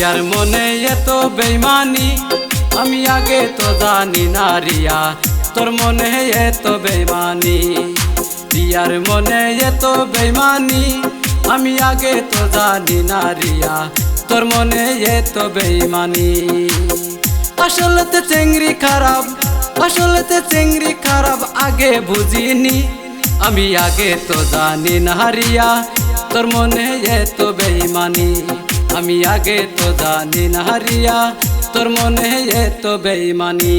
রিয়ার মনে এত বেইমানি, আমি আগে তো জানি না রিয়া, তোর মনে এত বেইমানি। রিয়ার মনে এত বেইমানি, আমি আগে তো জানি না রিয়া, তোর মনে এত বেইমানি। আসলতে চেংড়ি খারাপ, আসলতে চেংড়ি খারাপ, আগে বুঝিনি। আমি আগে তো জানি না রিয়া, তোর মনে এত বেইমানি। আমি আগে তো জানি না হারিয়া তোর মনে এত বেইমানি।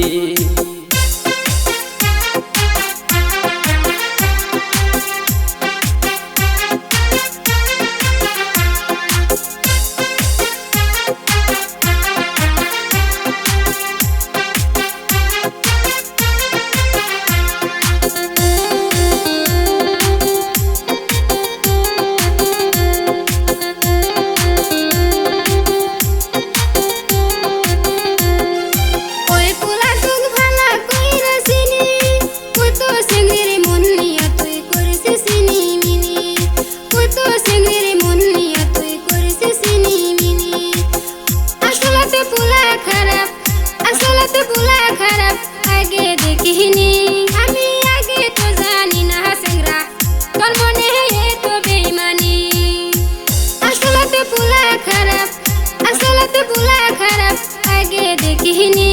আসলতে গুলা খারাপ আগে দেখিনি।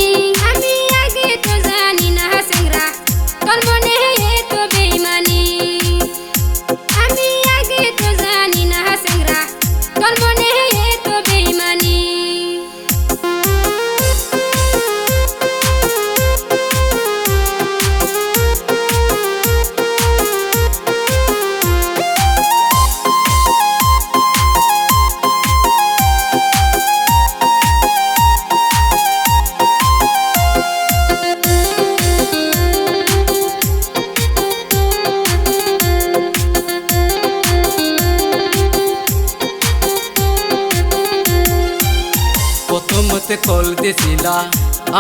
প্রথমতে কল দিছিলা,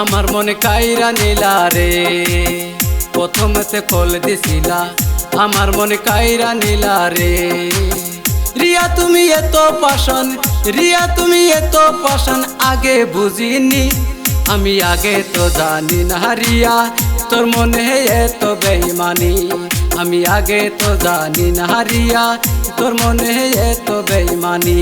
আমার মনে কাইরা নিলা রে। প্রথমতে কল দিছিলা, আমার মনে কাইরা নিলা রে। রিয়া, তুমি এত পাশন রিয়া, তুমি এত পাশন আগে বুঝিনি। আমি আগে তো জানি না রিয়া, তোর মনে এত বেইমানি। আমি আগে তো জানি না রিয়া, তোর মনে এত বেইমানি।